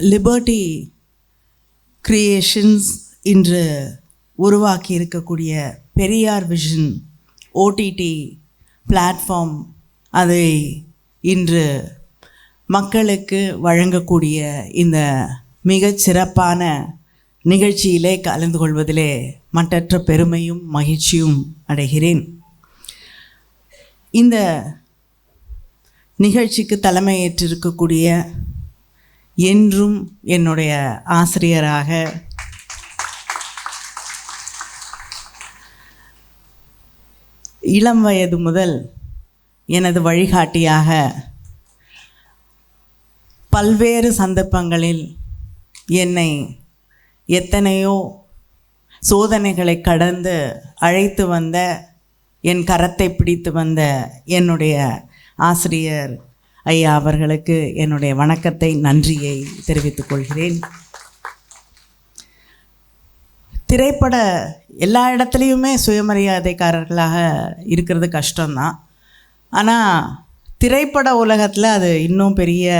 Liberty creations இன்று உருவாக்கி இருக்கக்கூடிய பெரியார் விஷன் ஓடிடி பிளாட்ஃபார்ம் அதை இன்று மக்களுக்கு வழங்கக்கூடிய இந்த மிகச் சிறப்பான நிகழ்ச்சியிலே கலந்து கொள்வதிலே மற்றற்ற பெருமையும் மகிழ்ச்சியும் அடைகிறேன். இந்த நிகழ்ச்சிக்கு தலைமையேற்றிருக்கக்கூடிய என்றும் என்னுடைய ஆசிரியராக இளம் வயது முதல் எனது வழிகாட்டியாக பல்வேறு சந்தர்ப்பங்களில் என்னை எத்தனையோ சோதனைகளை கடந்து அழைத்து வந்த என் கரத்தை பிடித்து வந்த என்னுடைய ஆசிரியர் ஐயா அவர்களுக்கு என்னுடைய வணக்கத்தை நன்றியை தெரிவித்துக் கொள்கிறேன். திரைப்பட எல்லா இடத்துலையுமே சுயமரியாதைக்காரர்களாக இருக்கிறது கஷ்டம்தான். ஆனால் திரைப்பட உலகத்தில் அது இன்னும் பெரிய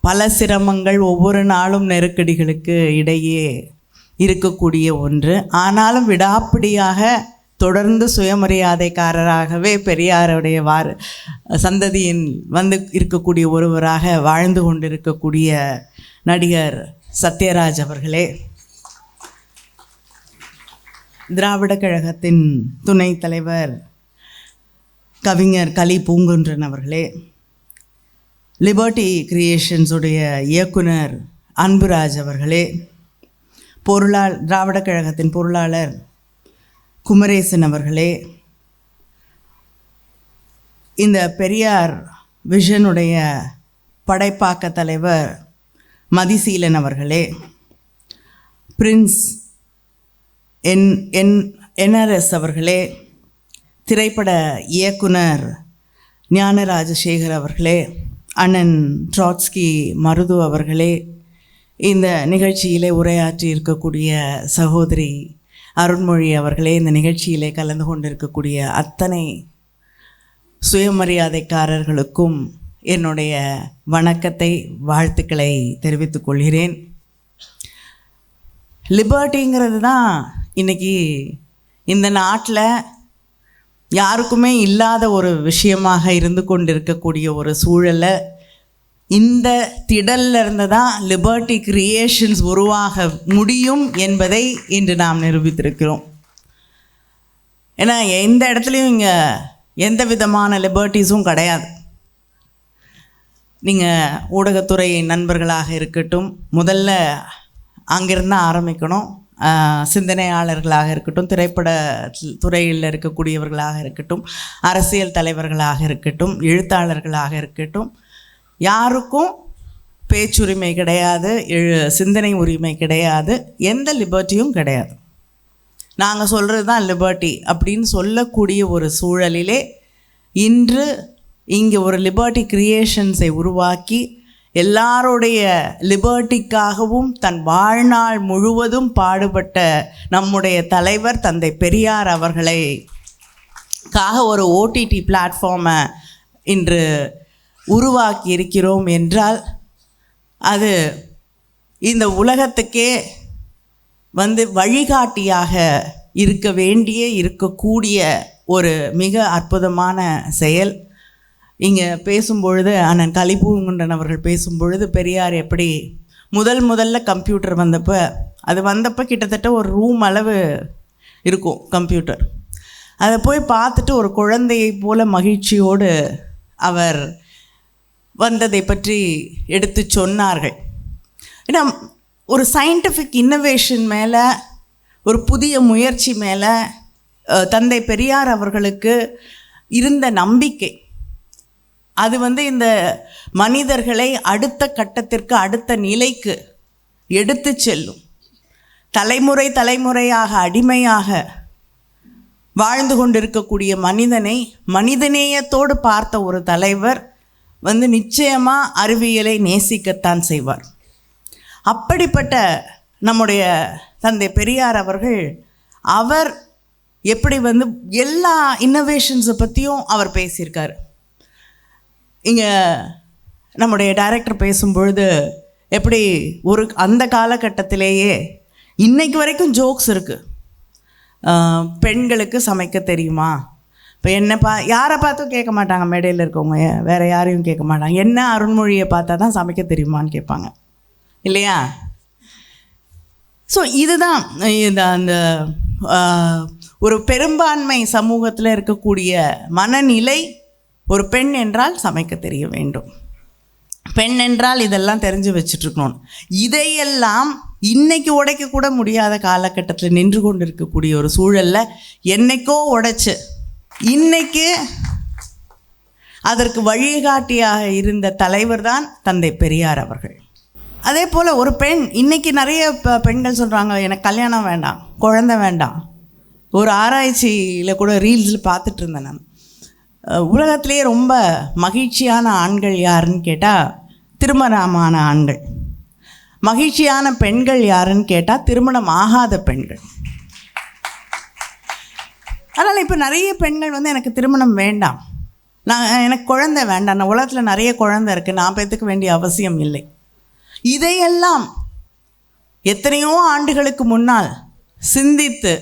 பல சிரமங்கள் ஒவ்வொரு நாளும் நெருக்கடிகளுக்கு இடையே இருக்கக்கூடிய ஒன்று. ஆனாலும் விடாப்பிடியாக தொடர்ந்து சுயமரியாதைக்காரராகவே பெரியாருடைய வார் சந்ததியின் வந்து இருக்கக்கூடிய ஒருவராக வாழ்ந்து கொண்டிருக்கக்கூடிய நடிகர் சத்யராஜ் அவர்களே. திராவிட கழகத்தின் துணைத் தலைவர் கவிஞர் கலி பூங்குன்றன் அவர்களே. லிபர்ட்டி கிரியேஷன்ஸுடைய இயக்குனர் அன்புராஜ் அவர்களே. பொருளாள் திராவிட கழகத்தின் பொருளாளர் குமரேசன் அவர்களே இந்த பெரியார் விஷனுடைய படைப்பாக்க தலைவர் மதிசீலன் அவர்களே பிரின்ஸ் என் என் என்ஆர்எஸ் அவர்களே திரைப்பட இயக்குனர் ஞான ராஜசேகர் அவர்களே அண்ணன் ட்ராட்ஸ்கி மருது அவர்களே இந்த நிகழ்ச்சியிலே உரையாற்றி இருக்கக்கூடிய சகோதரி அருண்மொழி அவர்களே இந்த நிகழ்ச்சியிலே கலந்து கொண்டிருக்கக்கூடிய அத்தனை சுயமரியாதைக்காரர்களுக்கும் என்னுடைய வணக்கத்தை வாழ்த்துக்களை தெரிவித்துக் கொள்கிறேன். லிபர்ட்டிங்கிறது தான் இன்றைக்கி இந்த நாட்டில் யாருக்குமே இல்லாத ஒரு விஷயமாக இருந்து கொண்டிருக்கக்கூடிய ஒரு சூழலை இந்த திடல்ல இருந்து தான் லிபர்ட்டி கிரியேஷன்ஸ் உருவாக முடியும் என்பதை இன்று நாம் நிரூபித்திருக்கிறோம். ஏன்னா எந்த இடத்துலையும் இங்கே எந்த விதமான லிபர்ட்டிஸும் கிடையாது. நீங்கள் ஊடகத்துறை நண்பர்களாக இருக்கட்டும் முதல்ல அங்கிருந்து ஆரம்பிக்கணும். சிந்தனையாளர்களாக இருக்கட்டும் திரைப்பட துறையில் இருக்கக்கூடியவர்களாக இருக்கட்டும் அரசியல் தலைவர்களாக இருக்கட்டும் எழுத்தாளர்களாக இருக்கட்டும் யாருக்கும் பேச்சுரிமை கிடையாது சிந்தனை உரிமை கிடையாது எந்த லிபர்ட்டியும் கிடையாது. நாங்கள் சொல்கிறது தான் லிபர்ட்டி அப்படின்னு சொல்லக்கூடிய ஒரு சூழலிலே இன்று இங்கே ஒரு லிபர்ட்டி கிரியேஷன்ஸை உருவாக்கி எல்லாருடைய லிபர்ட்டிக்காகவும் தன் வாழ்நாள் முழுவதும் பாடுபட்ட நம்முடைய தலைவர் தந்தை பெரியார் அவர்களை காக ஒரு ஓடிடி பிளாட்ஃபார்மை இன்று உருவாக்கி இருக்கிறோம் என்றால் அது இந்த உலகத்துக்கே வந்து வழிகாட்டியாக இருக்க வேண்டிய இருக்கக்கூடிய ஒரு மிக அற்புதமான செயல். இங்கே பேசும்பொழுது அண்ணன் கலிபூங்குண்டன் அவர்கள் பேசும்பொழுது பெரியார் எப்படி முதல் முதல்ல கம்ப்யூட்டர் வந்தப்போ அது வந்தப்போ கிட்டத்தட்ட ஒரு ரூம் அளவு இருக்கும் கம்ப்யூட்டர். அதை போய் பார்த்துட்டு ஒரு குழந்தையை போல மகிழ்ச்சியோடு அவர் வந்ததை பற்றி எடுத்து சொன்னார்கள். ஏன்னா ஒரு சயின்டிஃபிக் இன்னோவேஷன் மேலே ஒரு புதிய முயற்சி மேலே தந்தை பெரியார் அவர்களுக்கு இருந்த நம்பிக்கை. அது வந்து இந்த மனிதர்களை அடுத்த கட்டத்திற்கு அடுத்த நிலைக்கு எடுத்து செல்லும். தலைமுறை தலைமுறையாக அடிமையாக வாழ்ந்து கொண்டிருக்கக்கூடிய மனிதனை மனிதநேயத்தோடு பார்த்த ஒரு தலைவர் வந்து நிச்சயமாக அறிவியலை நேசிக்கத்தான் செய்வார். அப்படிப்பட்ட நம்முடைய தந்தை பெரியார் அவர்கள் அவர் எப்படி வந்து எல்லா இன்னோவேஷன்ஸை பற்றியும் அவர் பேசியிருக்கார். இங்கே நம்முடைய டைரக்டர் பேசும்பொழுது எப்படி ஒரு அந்த காலகட்டத்திலேயே இன்றைக்கு வரைக்கும் ஜோக்ஸ் இருக்குது பெண்களுக்கு சமைக்க தெரியுமா? இப்போ என்ன பா யாரை பார்த்தும் கேட்க மாட்டாங்க மேடையில் இருக்கவங்க. வேறு யாரையும் கேட்க மாட்டாங்க. என்ன அருண்மொழியை பார்த்தா தான் சமைக்க தெரியுமான்னு கேட்பாங்க. இல்லையா? ஸோ இதுதான் இந்த அந்த ஒரு பெரும்பான்மை சமூகத்தில் இருக்கக்கூடிய மனநிலை ஒரு பெண் என்றால் சமைக்க தெரிய வேண்டும். பெண் என்றால் இதெல்லாம் தெரிஞ்சு வச்சுட்ருக்கணும் இதையெல்லாம் இன்னைக்கு உடைக்க கூட முடியாத காலகட்டத்தில் நின்று கொண்டு இருக்கக்கூடிய ஒரு சூழலில் என்னைக்கோ உடைச்சு இன்னைக்கு அதற்கு வழிகாட்டியாக இருந்த தலைவர் தான் தந்தை பெரியார் அவர்கள். அதே போல் ஒரு பெண் இன்னைக்கு நிறைய பெண்கள் சொல்கிறாங்க எனக்கு கல்யாணம் வேண்டாம் குழந்தை வேண்டாம். ஒரு ஆராய்ச்சியில் கூட ரீல்ஸில் பார்த்துட்டு இருந்தேன் நான். உலகத்திலேயே ரொம்ப மகிழ்ச்சியான ஆண்கள் யாருன்னு கேட்டால் திருமணமான ஆண்கள். மகிழ்ச்சியான பெண்கள் யாருன்னு கேட்டால் திருமணம் ஆகாத பெண்கள். அதனால் இப்போ நிறைய பெண்கள் வந்து எனக்கு திருமணம் வேண்டாம். நான் எனக்கு குழந்தை வேண்டாம். நான் உலகத்தில் நிறைய குழந்தை இருக்குது நான் பெற்றுக்க வேண்டிய அவசியம் இல்லை. இதையெல்லாம் எத்தனையோ ஆண்டுகளுக்கு முன்னால் சிந்தித்து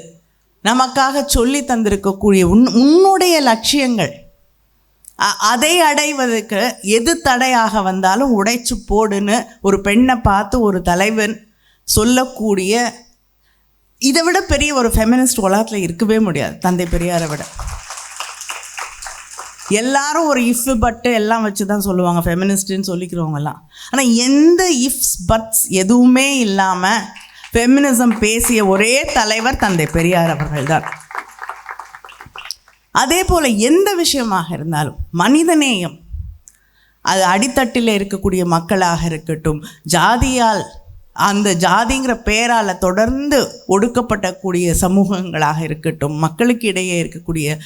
நமக்காக சொல்லி தந்திருக்கக்கூடிய உன் உன்னுடைய லட்சியங்கள் அதை அடைவதற்கு எது தடையாக வந்தாலும் உடைச்சு போடுன்னு ஒரு பெண்ணை பார்த்து ஒரு தலைவன் சொல்லக்கூடிய இதை விட பெரிய ஒரு ஃபெமினிஸ்ட் உலகத்தில் இருக்கவே முடியாது தந்தை பெரியாரை விட. எல்லாரும் ஒரு இஃப் பட்டு எல்லாம் வச்சு தான் சொல்லுவாங்க ஃபெமினிஸ்ட்டுன்னு சொல்லிக்கிறவங்கெல்லாம். ஆனால் எந்த இஃப்ஸ் பட்ஸ் எதுவுமே இல்லாமல் ஃபெமினிசம் பேசிய ஒரே தலைவர் தந்தை பெரியார் அவர்கள் தான் அதே போல் எந்த விஷயமாக இருந்தாலும் மனிதநேயம் அது அடித்தட்டில் இருக்கக்கூடிய மக்களாக இருக்கட்டும் ஜாதியால் அந்த ஜாதிங்கிற பேரால் தொடர்ந்து ஒடுக்கப்படக்கூடிய சமூகங்களாக இருக்கட்டும் மக்களுக்கு இடையே இருக்கக்கூடிய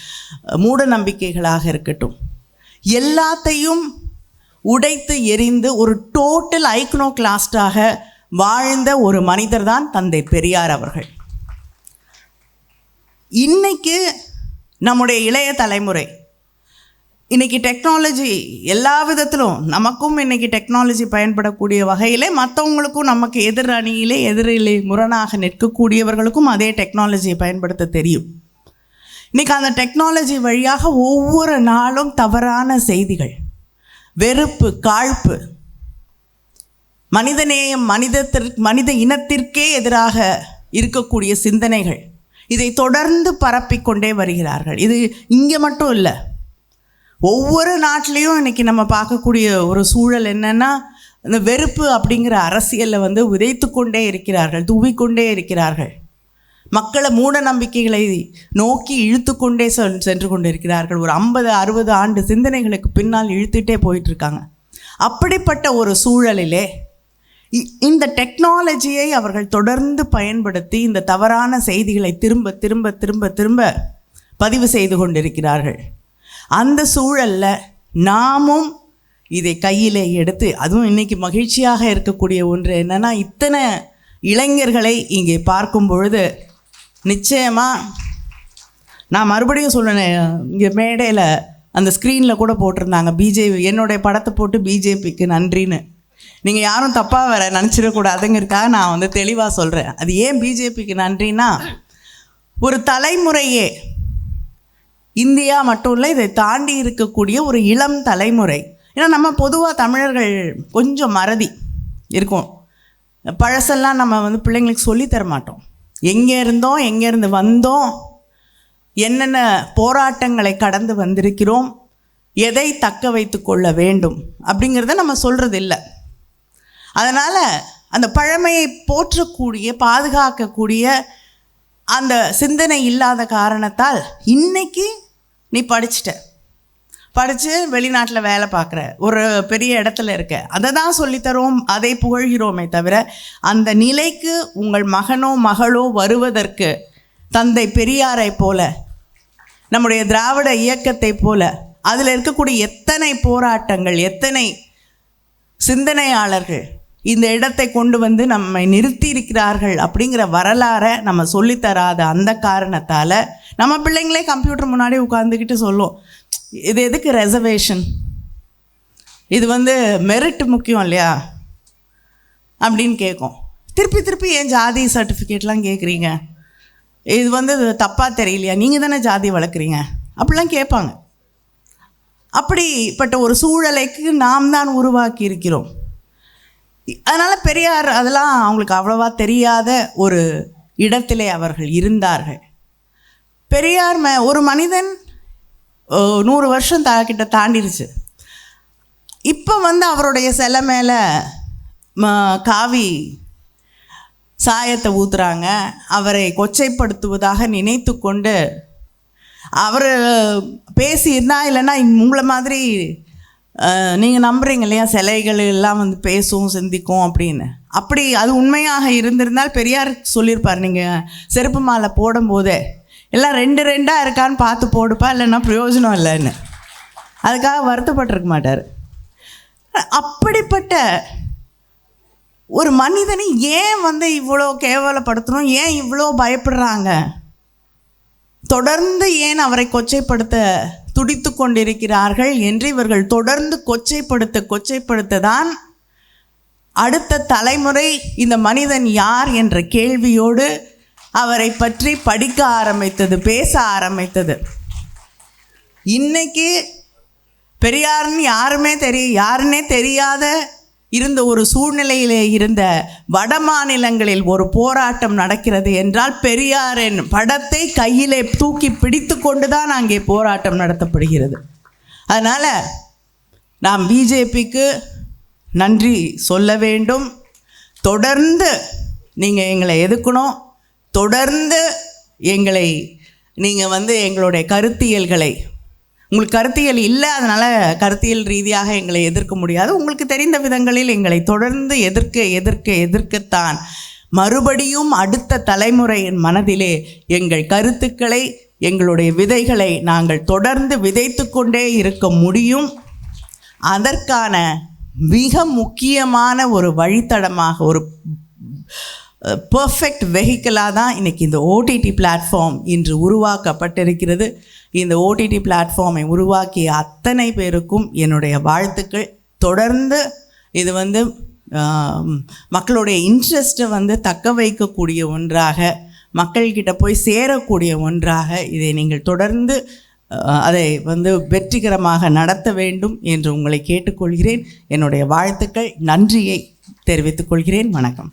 மூட நம்பிக்கைகளாக இருக்கட்டும் எல்லாத்தையும் உடைத்து எரிந்து ஒரு டோட்டல் ஐக்னோ கிளாஸ்டாக வாழ்ந்த ஒரு மனிதர் தான் தந்தை பெரியார் அவர்கள். இன்னைக்கு நம்முடைய இளைய தலைமுறை இன்றைக்கி டெக்னாலஜி எல்லா விதத்திலும் நமக்கும் இன்னைக்கு டெக்னாலஜி பயன்படக்கூடிய வகையிலே மற்றவங்களுக்கும் நமக்கு எதிர் அணியிலே எதிரிலே முரணாக நிற்கக்கூடியவர்களுக்கும் அதே டெக்னாலஜியை பயன்படுத்த தெரியும். இன்றைக்கி அந்த டெக்னாலஜி வழியாக ஒவ்வொரு நாளும் தவறான செய்திகள் வெறுப்பு காழ்ப்பு மனிதநேயம் மனிதத்திற்கு மனித இனத்திற்கே எதிராக இருக்கக்கூடிய சிந்தனைகள் இதை தொடர்ந்து பரப்பிக்கொண்டே வருகிறார்கள். இது இங்கே மட்டும் இல்லை ஒவ்வொரு நாட்டிலையும் இன்றைக்கி நம்ம பார்க்கக்கூடிய ஒரு சூழல் என்னென்னா இந்த வெறுப்பு அப்படிங்கிற அரசியலில் வந்து உதைத்து கொண்டே இருக்கிறார்கள் தூவிக்கொண்டே இருக்கிறார்கள். மக்களை மூட நம்பிக்கைகளை நோக்கி இழுத்து கொண்டே சென்று கொண்டிருக்கிறார்கள். ஒரு ஐம்பது அறுபது ஆண்டு சிந்தனைகளுக்கு பின்னால் இழுத்துட்டே போயிட்டுருக்காங்க. அப்படிப்பட்ட ஒரு சூழலிலே இ- இந்த டெக்னாலஜியை அவர்கள் தொடர்ந்து பயன்படுத்தி இந்த தவறான செய்திகளை திரும்ப திரும்ப திரும்ப திரும்ப பதிவு செய்து கொண்டிருக்கிறார்கள். அந்த சூழலில் நாமும் இதை கையில் எடுத்து அதுவும் இன்றைக்கி மகிழ்ச்சியாக இருக்கக்கூடிய ஒன்று என்னென்னா இத்தனை இளைஞர்களை இங்கே பார்க்கும் பொழுது நிச்சயமாக நான் மறுபடியும் சொல்லுனேன் இங்கே மேடையில் அந்த ஸ்க்ரீனில் கூட போட்டிருந்தாங்க பிஜேபி என்னுடைய படத்தை போட்டு பிஜேபிக்கு நன்றின்னு. நீங்கள் யாரும் தப்பாக வர நினச்சிடக்கூடாதுங்கிறதுக்காக நான் வந்து தெளிவாக சொல்கிறேன் அது ஏன் பிஜேபிக்கு நன்றின்னா ஒரு தலைமுறையே இந்தியா மட்டும் இல்லை இதை தாண்டி இருக்கக்கூடிய ஒரு இளம் தலைமுறை. ஏன்னா நம்ம பொதுவாக தமிழர்கள் கொஞ்சம் மறதி இருக்கும். பழசெல்லாம் நம்ம வந்து பிள்ளைங்களுக்கு சொல்லித் தர மாட்டோம். எங்கே இருந்தோம் எங்கேருந்து வந்தோம் என்னென்ன போராட்டங்களை கடந்து வந்திருக்கிறோம் எதை தக்க வைத்து கொள்ள வேண்டும் அப்படிங்கிறத நம்ம சொல்கிறது இல்லை அதனால் அந்த பழமையை போற்றக்கூடிய பாதுகாக்கக்கூடிய அந்த சிந்தனை இல்லாத காரணத்தால் இன்னைக்கு நீ படிச்சிட்ட. படித்து வெளிநாட்டில் வேலை பார்க்குற ஒரு பெரிய இடத்துல இருக்க. அதை தான் சொல்லித்தரோம் அதை புகழ்கிறோமே தவிர அந்த நிலைக்கு உங்கள் மகனோ மகளோ வருவதற்கு தந்தை பெரியாரை போல நம்முடைய திராவிட இயக்கத்தை போல அதில் இருக்கக்கூடிய எத்தனை போராட்டங்கள் எத்தனை சிந்தனையாளர்கள் இந்த இடத்தை கொண்டு வந்து நம்மை நிறுத்தி இருக்கிறார்கள் அப்படிங்கிற வரலாறை நம்ம சொல்லித்தராத அந்த காரணத்தால் நம்ம பிள்ளைங்களே கம்ப்யூட்டர் முன்னாடி உட்காந்துக்கிட்டு சொல்லும். இது எதுக்கு ரெசர்வேஷன் இது வந்து மெரிட் முக்கியம் இல்லையா? அப்படின்னு கேட்கும். திருப்பி திருப்பி ஏன் ஜாதி சர்டிஃபிகேட்லாம் கேட்குறீங்க? இது வந்து தப்பாக தெரியலையா? நீங்கள் தானே ஜாதி வளர்க்குறீங்க? அப்படிலாம் கேட்பாங்க. அப்படிப்பட்ட ஒரு சூழலைக்கு நாம் தான் உருவாக்கி இருக்கிறோம். அதனால் பெரியார் அதெல்லாம் அவங்களுக்கு அவ்வளவா தெரியாத ஒரு இடத்திலே அவர்கள் இருந்தார்கள். பெரியார் ம ஒரு மனிதன் ஓ, நூறு வருஷம் தா கிட்ட தாண்டிருச்சு. இப்போ வந்து அவருடைய சிலை மேலே ம காவி சாயத்தை ஊத்துறாங்க. அவரை கொச்சைப்படுத்துவதாக நினைத்து கொண்டு அவர் பேசியிருந்தா இல்லைன்னா உங்களை மாதிரி நீங்கள் நம்புறீங்க இல்லையா? சிலைகள் எல்லாம் வந்து பேசும் சிந்திக்கும் அப்படின்னு. அப்படி அது உண்மையாக இருந்திருந்தால் பெரியார் சொல்லியிருப்பார். நீங்கள் செருப்பு மாலை போடும்போதே எல்லாம் ரெண்டு ரெண்டாக இருக்கான்னு பார்த்து போடுப்பா இல்லைன்னா பிரயோஜனம் இல்லைன்னு. அதுக்காக வருத்தப்பட்டிருக்க மாட்டார். அப்படிப்பட்ட ஒரு மனிதனை ஏன் வந்து இவ்வளோ கேவலப்படுத்தணும் ஏன் இவ்வளோ பயப்படுறாங்க? தொடர்ந்து ஏன் அவரை கொச்சைப்படுத்த துடித்து கொண்டிருக்கிறார்கள் என்று இவர்கள் தொடர்ந்து கொச்சைப்படுத்த கொச்சைப்படுத்த தான் அடுத்த தலைமுறை இந்த மனிதன் யார் என்ற கேள்வியோடு அவரை பற்றி படிக்க ஆரம்பித்தது பேச ஆரம்பித்தது. இன்னைக்கு பெரியார்னு யாருமே தெரிய யாருன்னே தெரியாத இருந்த ஒரு சூழ்நிலையிலே இருந்த வட மாநிலங்களில் ஒரு போராட்டம் நடக்கிறது என்றால் பெரியாரின் படத்தை கையிலே தூக்கி பிடித்து கொண்டு தான் அங்கே போராட்டம் நடத்தப்படுகிறது. அதனால் நாம் பிஜேபிக்கு நன்றி சொல்ல வேண்டும். தொடர்ந்து நீங்கள் எங்களை எதுக்கணும்? தொடர்ந்து எங்களை நீங்கள் வந்து எங்களுடைய கருத்தியல்களை உங்களுக்கு கருத்தியல் இல்லை அதனால் கருத்தியல் ரீதியாக எங்களை எதிர்க்க முடியாது. உங்களுக்கு தெரிந்த விதங்களில் எங்களை தொடர்ந்து எதிர்க்க எதிர்க்க எதிர்க்கத்தான் மறுபடியும் அடுத்த தலைமுறையின் மனதிலே எங்கள் கருத்துக்களை எங்களுடைய விதைகளை நாங்கள் தொடர்ந்து விதைத்து கொண்டே இருக்க முடியும். அதற்கான மிக முக்கியமான ஒரு வழித்தடமாக ஒரு பர்ஃபெக்ட் வெஹிக்கிளாக தான் இன்றைக்கி இந்த ஓடிடி பிளாட்ஃபார்ம் இன்று உருவாக்கப்பட்டிருக்கிறது. இந்த ஓடிடி பிளாட்ஃபார்மை உருவாக்கிய அத்தனை பேருக்கும் என்னுடைய வாழ்த்துக்கள். தொடர்ந்து இது வந்து மக்களுடைய இன்ட்ரெஸ்ட்டை வந்து தக்க வைக்கக்கூடிய ஒன்றாக மக்கள்கிட்ட போய் சேரக்கூடிய ஒன்றாக இதை நீங்கள் தொடர்ந்து அதை வந்து வெற்றிகரமாக நடத்த வேண்டும் என்று உங்களை கேட்டுக்கொள்கிறேன். என்னுடைய வாழ்த்துக்கள் நன்றியை தெரிவித்துக் கொள்கிறேன். வணக்கம்.